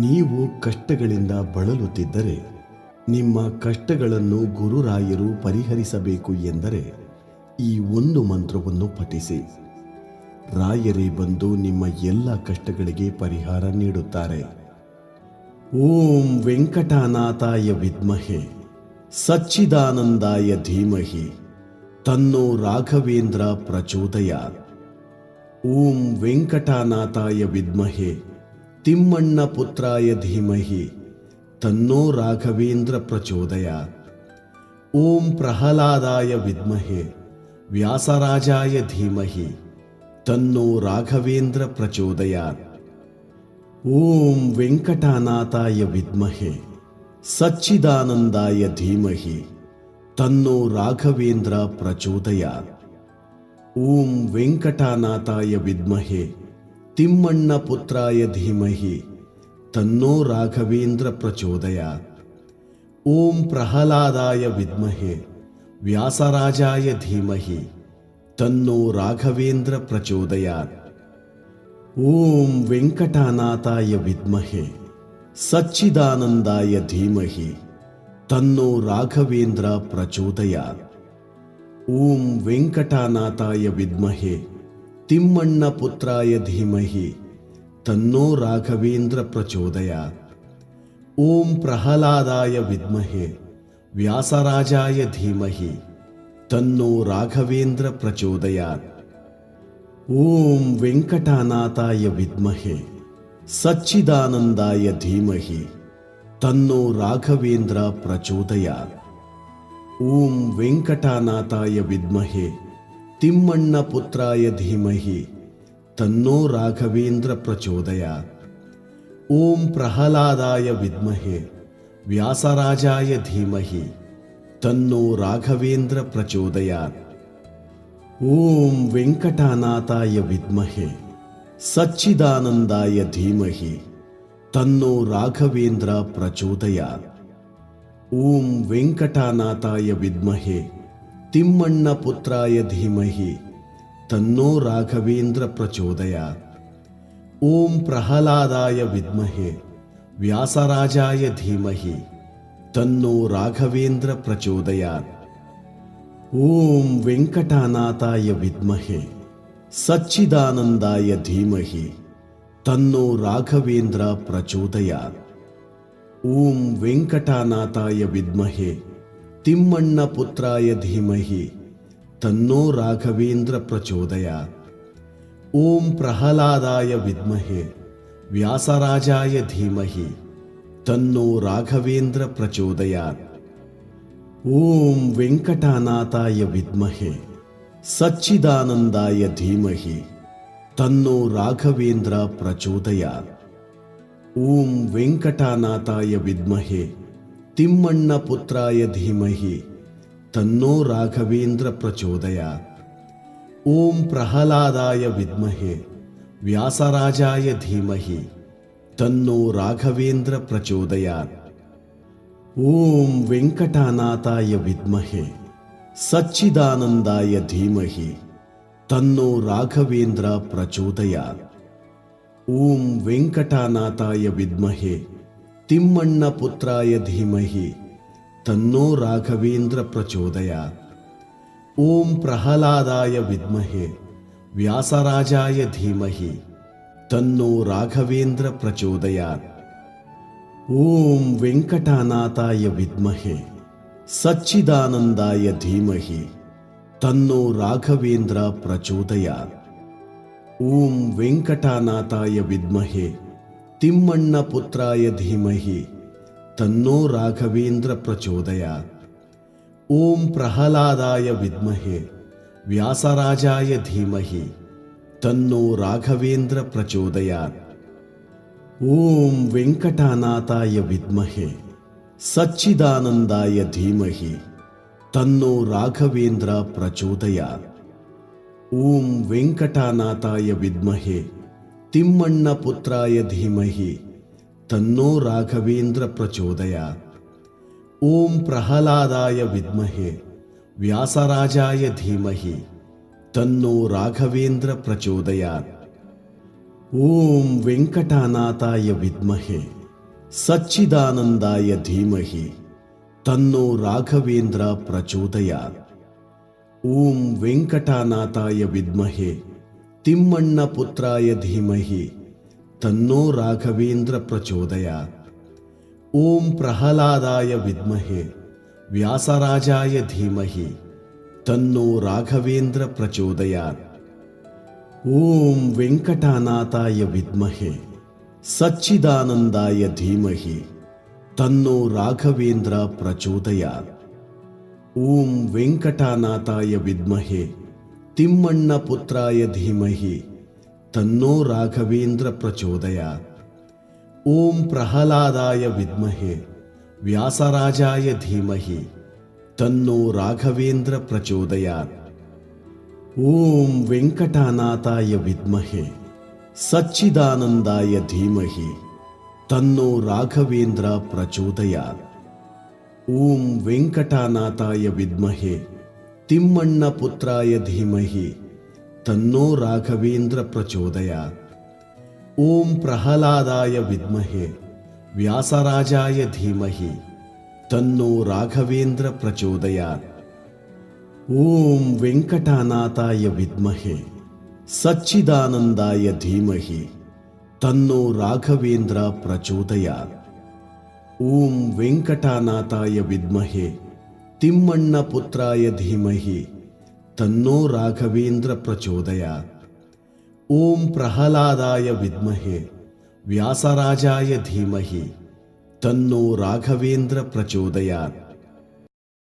ನೀವು ಕಷ್ಟಗಳಿಂದ ಬಳಲುತ್ತಿದ್ದರೆ, ನಿಮ್ಮ ಕಷ್ಟಗಳನ್ನು ಗುರುರಾಯರು ಪರಿಹರಿಸಬೇಕು ಎಂದರೆ ಈ ಒಂದು ಮಂತ್ರವನ್ನು ಪಠಿಸಿ. ರಾಯರೇ ಬಂದು ನಿಮ್ಮ ಎಲ್ಲ ಕಷ್ಟಗಳಿಗೆ ಪರಿಹಾರ ನೀಡುತ್ತಾರೆ. ಓಂ ವೆಂಕಟನಾಥಾಯ ವಿದ್ಮಹೆ, ಸಚ್ಚಿದಾನಂದಾಯ ಧೀಮಹಿ, ತನ್ನೋ ರಾಘವೇಂದ್ರ ಪ್ರಚೋದಯ ಓಂ ವೆಂಕಟನಾಥಾಯ ವಿದ್ಮಹೆ ತಿಮ್ಮಣ್ಣ ಪುತ್ರಾಯ ಧೀಮಹಿ, ತನ್ನೋ ರಾಘವೇಂದ್ರ ಪ್ರಚೋದಯಾತ್ ಓಂ ಪ್ರಹ್ಲಾದಾಯ ವಿದ್ಮಹೆ, ವ್ಯಾಸರಾಜಾಯ ಧೀಮಹಿ, ತನ್ನೋ ರಾಘವೇಂದ್ರ ಪ್ರಚೋದಯಾತ್ ಓಂ ವೆಂಕಟನಾಥಾಯ ವಿದ್ಮಹೆ, ಸಚ್ಚಿದಾನಂದಾಯ ಧೀಮಹಿ, ತನ್ನೋ ರಾಘವೇಂದ್ರ ಪ್ರಚೋದಯಾತ್ ಓಂ ವೆಂಕಟನಾಥಾಯ ವಿದ್ಮಹೆ ತಿಮ್ಮಣ್ಣ ಪುತ್ರಾಯ ಧೀಮಹಿ, ತನ್ನೋ ರಾಘವೇಂದ್ರ ಪ್ರಚೋದಯಾತ್ ಓಂ ಪ್ರಹ್ಲಾದಾಯ ವಿದ್ಮಹೆ, ವ್ಯಾಸರಾಜಾಯ ಧೀಮಹಿ, ತನ್ನೋ ರಾಘವೇಂದ್ರ ಪ್ರಚೋದಯಾತ್ ಓಂ ವೆಂಕಟನಾಥಾಯ ವಿದ್ಮಹೆ, ಸಚ್ಚಿದಾನಂದಾಯ ಧೀಮಹಿ, ತನ್ನೋ ರಾಘವೇಂದ್ರ ಪ್ರಚೋದಯಾತ್ ಓಂ ವೆಂಕಟನಾಥಾಯ ವಿದ್ಮಹೆ ತಿಮ್ಮಣ್ಣ ಪುತ್ರಾಯ ಧೀಮಹಿ, ತನ್ನೋ ರಾಘವೇಂದ್ರ ಪ್ರಚೋದಯಾತ್ ಓಂ ಪ್ರಹ್ಲಾದಾಯ ವಿದ್ಮಹೆ, ವ್ಯಾಸರಾಜಾಯ ಧೀಮಹಿ, ತನ್ನೋ ರಾಘವೇಂದ್ರ ಪ್ರಚೋದಯಾತ್ ಓಂ ವೆಂಕಟನಾಥಾಯ ವಿದ್ಮಹೆ, ಸಚ್ಚಿದಾನಂದಾಯ ಧೀಮಹಿ, ತನ್ನೋ ರಾಘವೇಂದ್ರ ಪ್ರಚೋದಯಾತ್ ಓಂ ವೆಂಕಟನಾಥಾಯ ವಿದ್ಮಹೆ ತಿಮ್ಮಣ್ಣ ಪುತ್ರಾಯ ಧೀಮಹಿ, ತನ್ನೋ ರಾಘವೇಂದ್ರ ಪ್ರಚೋದಯಾತ್ ಓಂ ಪ್ರಹ್ಲಾದಾಯ ವಿದ್ಮಹೆ, ವ್ಯಾಸರಾಜಾಯ ಧೀಮಹಿ, ತನ್ನೋ ರಾಘವೇಂದ್ರ ಪ್ರಚೋದಯಾತ್ ಓಂ ವೆಂಕಟನಾಥಾಯ ವಿದ್ಮಹೆ, ಸಚ್ಚಿದಾನಂದಾಯ ಧೀಮಹಿ, ತನ್ನೋ ರಾಘವೇಂದ್ರ ಪ್ರಚೋದಯಾತ್ ಓಂ ವೆಂಕಟನಾಥಾಯ ವಿದ್ಮಹೆ ತಿಮ್ಮಣ್ಣ ಪುತ್ರಾಯ ಧೀಮಹಿ, ತನ್ನೋ ರಾಘವೇಂದ್ರ ಪ್ರಚೋದಯಾತ್ ಓಂ ಪ್ರಹ್ಲಾದಾಯ ವಿದ್ಮಹೆ, ವ್ಯಾಸರಾಜಾಯ ಧೀಮಹಿ, ತನ್ನೋ ರಾಘವೇಂದ್ರ ಪ್ರಚೋದಯಾತ್ ಓಂ ವೆಂಕಟನಾಥಾಯ ವಿದ್ಮಹೆ, ಸಚ್ಚಿದಾನಂದಾಯ ಧೀಮಹಿ, ತನ್ನೋ ರಾಘವೇಂದ್ರ ಪ್ರಚೋದಯಾತ್ ಓಂ ವೆಂಕಟನಾಥಾಯ ವಿದ್ಮಹೆ ತಿಮ್ಮಣ್ಣ ಪುತ್ರಾಯ ಧೀಮಹಿ, ತನ್ನೋ ರಾಘವೇಂದ್ರ ಪ್ರಚೋದಯಾತ್ ಓಂ ಪ್ರಹ್ಲಾದಾಯ ವಿದ್ಮಹೆ, ವ್ಯಾಸರಾಜಾಯ ಧೀಮಹಿ, ತನ್ನೋ ರಾಘವೇಂದ್ರ ಪ್ರಚೋದಯಾತ್ ಓಂ ವೆಂಕಟನಾಥಾಯ ವಿದ್ಮಹೆ, ಸಚ್ಚಿದಾನಂದಾಯ ಧೀಮಹಿ, ತನ್ನೋ ರಾಘವೇಂದ್ರ ಪ್ರಚೋದಯಾತ್ ಓಂ ವೆಂಕಟನಾಥಾಯ ವಿದ್ಮಹೆ ತಿಮ್ಮಣ್ಣ ಪುತ್ರಾಯ ಧೀಮಹಿ, ತನ್ನೋ ರಾಘವೇಂದ್ರ ಪ್ರಚೋದಯಾತ್ ಓಂ ಪ್ರಹ್ಲಾದಾಯ ವಿದ್ಮಹೆ, ವ್ಯಾಸರಾಜಾಯ ಧೀಮಹಿ, ತನ್ನೋ ರಾಘವೇಂದ್ರ ಪ್ರಚೋದಯಾತ್ ಓಂ ವೆಂಕಟನಾಥಾಯ ವಿದ್ಮಹೆ, ಸಚ್ಚಿದಾನಂದಾಯ ಧೀಮಹಿ, ತನ್ನೋ ರಾಘವೇಂದ್ರ ಪ್ರಚೋದಯಾತ್ ಓಂ ವೆಂಕಟನಾಥಾಯ ವಿದ್ಮಹೆ ತಿಮ್ಮಣ್ಣ ಪುತ್ರಾಯ ಧೀಮಹಿ ತನ್ನೋ ರಾಘವೇಂದ್ರ ಪ್ರಚೋದಯಾತ್ ಓಂ ಪ್ರಹ್ಲಾದಾಯ ವಿದ್ಮಹೆ ವ್ಯಾಸರಾಜಾಯ ಧೀಮಹಿ ತನ್ನೋ ರಾಘವೇಂದ್ರ ಪ್ರಚೋದಯಾತ್ ಓಂ ವೆಂಕಟನಾಥಾಯ ವಿದ್ಮಹೆ ಸಚ್ಚಿದಾನಂದಾಯ ಧೀಮಹಿ ತನ್ನೋ ರಾಘವೇಂದ್ರ ಪ್ರಚೋದಯಾತ್ ಓಂ ವೆಂಕಟನಾಥಾಯ ವಿದ್ಮಹೆ ತಿಮ್ಮಣ್ಣ ಪುತ್ರಾಯ ಧೀಮಹಿ, ತನ್ನೋ ರಾಘವೇಂದ್ರ ಪ್ರಚೋದಯಾತ್. ಓಂ ಪ್ರಹ್ಲಾದಾಯ ವಿದ್ಮಹೆ, ವ್ಯಾಸರಾಜಾಯ ಧೀಮಹಿ, ತನ್ನೋ ರಾಘವೇಂದ್ರ ಪ್ರಚೋದಯಾತ್. ಓಂ ವೆಂಕಟನಾಥಾಯ ವಿದ್ಮಹೆ, ಸಚ್ಚಿದಾನಂದಾಯ ಧೀಮಹಿ, ತನ್ನೋ ರಾಘವೇಂದ್ರ ಪ್ರಚೋದಯಾತ್. ಓಂ ವೆಂಕಟನಾಥಾಯ ವಿದ್ಮಹೆ ತಿಮ್ಮಣ್ಣ ಪುತ್ರಾಯ ಧೀಮಹಿ, ತನ್ನೋ ರಾಘವೇಂದ್ರ ಪ್ರಚೋದಯಾತ್ ಓಂ ಪ್ರಹ್ಲಾದಾಯ ವಿದ್ಮಹೆ, ವ್ಯಾಸರಾಜಾಯ ಧೀಮಹಿ, ತನ್ನೋ ರಾಘವೇಂದ್ರ ಪ್ರಚೋದಯಾತ್ ಓಂ ವೆಂಕಟನಾಥಾಯ ವಿದ್ಮಹೆ, ಸಚ್ಚಿದಾನಂದಾಯ ಧೀಮಹಿ, ತನ್ನೋ ರಾಘವೇಂದ್ರ ಪ್ರಚೋದಯಾತ್ ಓಂ ವೆಂಕಟನಾಥಾಯ ವಿದ್ಮಹೆ ತಿಮ್ಮಣ್ಣ ಪುತ್ರಾಯ ಧೀಮಹಿ, ತನ್ನೋ ರಾಘವೇಂದ್ರ ಪ್ರಚೋದಯಾತ್ ಓಂ ಪ್ರಹ್ಲಾದಾಯ ವಿದ್ಮಹೆ, ವ್ಯಾಸರಾಜಾಯ ಧೀಮಹಿ, ತನ್ನೋ ರಾಘವೇಂದ್ರ ಪ್ರಚೋದಯಾತ್ ಓಂ ವೆಂಕಟನಾಥಾಯ ವಿದ್ಮಹೆ, ಸಚ್ಚಿದಾನಂದಾಯ ಧೀಮಹಿ, ತನ್ನೋ ರಾಘವೇಂದ್ರ ಪ್ರಚೋದಯಾತ್ ಓಂ ವೆಂಕಟನಾಥಾಯ ವಿದ್ಮಹೆ ತಿಮ್ಮಣ್ಣ ಪುತ್ರಾಯ ಧೀಮಹಿ, ತನ್ನೋ ರಾಘವೇಂದ್ರ ಪ್ರಚೋದಯಾತ್ ಓಂ ಪ್ರಹ್ಲಾದಾಯ ವಿದ್ಮಹೆ, ವ್ಯಾಸರಾಜಾಯ ಧೀಮಹಿ, ತನ್ನೋ ರಾಘವೇಂದ್ರ ಪ್ರಚೋದಯಾತ್ ಓಂ ವೆಂಕಟನಾಥಾಯ ವಿದ್ಮಹೆ, ಸಚ್ಚಿದಾನಂದಾಯ ಧೀಮಹಿ, ತನ್ನೋ ರಾಘವೇಂದ್ರ ಪ್ರಚೋದಯಾತ್ ಓಂ ವೆಂಕಟನಾಥಾಯ ವಿದ್ಮಹೆ ತಿಮ್ಮಣ್ಣ ಪುತ್ರಾಯ ಧೀಮಹಿ ತನ್ನೋ ರಾಘವೇಂದ್ರ ಪ್ರಚೋದಯಾತ್ ಓಂ ಪ್ರಹ್ಲಾದಾಯ ವಿದ್ಮಹೆ ವ್ಯಾಸರಾಜಾಯ ಧೀಮಹಿ ತನ್ನೋ ರಾಘವೇಂದ್ರ ಪ್ರಚೋದಯಾತ್ ಓಂ ವೆಂಕಟನಾಥಾಯ ವಿದ್ಮಹೆ ಸಚ್ಚಿದಾನಂದಾಯ ಧೀಮಹಿ ತನ್ನೋ ರಾಘವೇಂದ್ರ ಪ್ರಚೋದಯಾತ್ ಓಂ ವೆಂಕಟನಾಥಾಯ ವಿದ್ಮಹೆ ತಿಮ್ಮಣ್ಣ ಪುತ್ರಾಯ ಧೀಮಹಿ ತನ್ನೋ ರಾಘವೇಂದ್ರ ಪ್ರಚೋದಯಾತ್. ಓಂ ಪ್ರಹ್ಲಾದಾಯ ವಿದ್ಮಹೆ ವ್ಯಾಸರಾಜಾಯ ಧೀಮಹಿ ತನ್ನೋ ರಾಘವೇಂದ್ರ ಪ್ರಚೋದಯಾತ್.